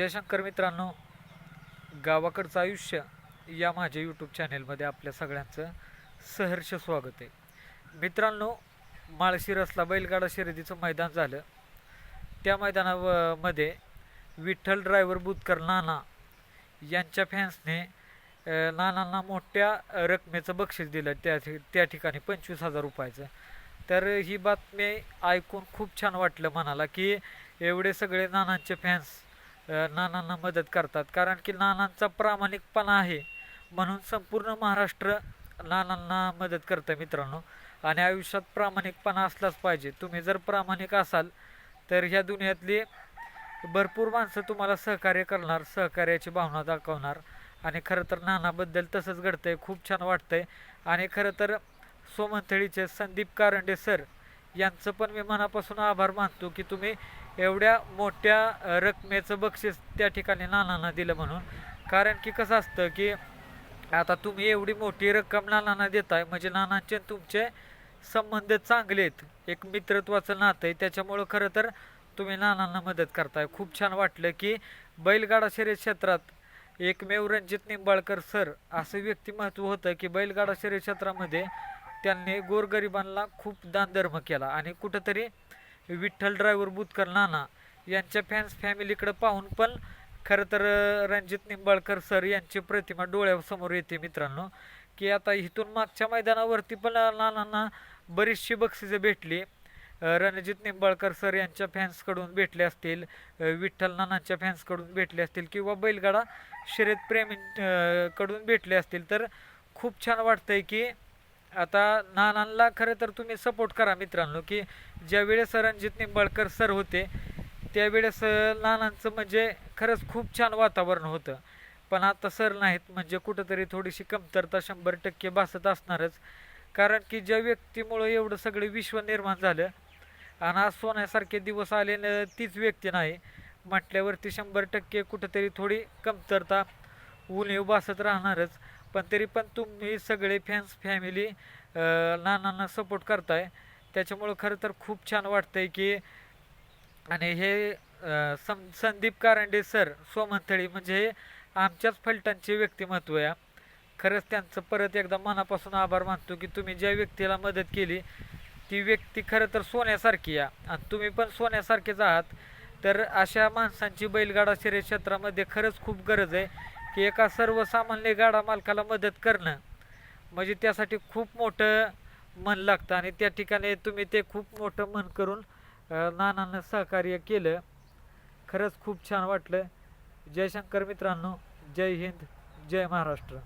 जयशंकर मित्रांनो गावाकडचं आयुष्य या माझ्या यूट्यूब चॅनेलमध्ये आपल्या सगळ्यांचं सहर्ष स्वागत आहे. मित्रांनो माळशिरसला बैलगाडा शर्यतीचं मैदान झालं. त्या मैदानामध्ये विठ्ठल ड्रायव्हर बुतकर नाना यांच्या फॅन्सने नानांना मोठ्या रकमेचं बक्षीस दिलं. त्या त्या ठिकाणी पंचवीस हजार रुपयाचं. तर ही बातमी ऐकून खूप छान वाटलं मनाला की एवढे सगळे नानांचे फॅन्स नानांना मदत करतात. कारण की नानांचा प्रामाणिकपणा आहे. म्हणून संपूर्ण महाराष्ट्र नानांना मदत करतं मित्रांनो. आणि आयुष्यात प्रामाणिकपणा असलाच पाहिजे. तुम्ही जर प्रामाणिक असाल तर ह्या दुनियातली भरपूर माणसं तुम्हाला सहकार्य करणार सहकार्याची भावना दाखवणार. आणि खरं तर नानाबद्दल तसंच घडतंय. खूप छान वाटतंय. आणि खरं तर सोमंथळीचे संदीप कारंडे सर यांचं पण मी मनापासून आभार मानतो की तुम्ही एवढ्या मोठ्या रकमेचं बक्षीस त्या ठिकाणी नानांना दिलं म्हणून. कारण की कसं असतं की आता तुम्ही एवढी मोठी रक्कम नानांना देताय म्हणजे नानांचे तुमचे संबंध चांगले आहेत. एक मित्रत्वाचं नातं आहे. त्याच्यामुळं खरं तर तुम्ही नानांना मदत करताय. खूप छान वाटलं की बैलगाडा शर्यत क्षेत्रात एकमेव रणजित निंबाळकर सर असं व्यक्तिमत्व होतं की बैलगाडा शर्यत क्षेत्रामध्ये त्यांनी गोरगरिबांना खूप दानधर्म केला आणि कुठंतरी विठ्ठल ड्रायव्हर बुतकर नाना यांच्या फॅन्स फॅमिलीकडे पाहून पण खरं तर रणजित निंबाळकर सर यांची प्रतिमा डोळ्यासमोर येते मित्रांनो. की आता इथून मागच्या मैदानावरती पण नानांना बरीचशी बक्षिसं भेटली. रणजित निंबाळकर सर यांच्या फॅन्सकडून भेटले असतील विठ्ठल नानांच्या फॅन्सकडून भेटले असतील किंवा बैलगाडा शर्यत प्रेमी कडून भेटले असतील. तर खूप छान वाटतंय की आता नानांना खरं तर तुम्ही सपोर्ट करा मित्रांनो की ज्यावेळेस रणजित निंबाळकर सर होते त्यावेळेस नानांचं म्हणजे खरंच खूप छान वातावरण होतं. पण आता सर नाहीत म्हणजे कुठंतरी थोडीशी कमतरता शंभर टक्के भासत असणारच. कारण की ज्या व्यक्तीमुळं एवढं सगळं विश्व निर्माण झालं आणि आज सोन्यासारखे दिवस आले तीच व्यक्ती नाही म्हटल्यावरती शंभर टक्के कुठंतरी थोडी कमतरता उणीव भासत राहणारच. पण तरी पण तुम्ही सगळे फॅन्स फॅमिली नानांना सपोर्ट करताय. त्याच्यामुळं खरं तर खूप छान वाटतंय की आणि हे सं संदीप कारंडे सर सोमंथळी म्हणजे हे आमच्याच फलटांचे व्यक्तिमत्व आहे. खरंच त्यांचं परत एकदा मनापासून आभार मानतो की तुम्ही ज्या व्यक्तीला मदत केली ती व्यक्ती खरं तर सोन्यासारखी आहे. आणि तुम्ही पण सोन्यासारखेच आहात. तर अशा माणसांची बैलगाडा शर्यत क्षेत्रामध्ये खरंच खूप गरज आहे. की एका सर्वसामान्य गाडा मालकाला मदत करणं म्हणजे त्यासाठी खूप मोठं मन लागतं. आणि त्या ठिकाणी तुम्ही ते खूप मोठं मन करून नानानं नानांना सहकार्य केलं. खरंच खूप छान वाटलं. जयशंकर मित्रांनो जय हिंद जय महाराष्ट्र.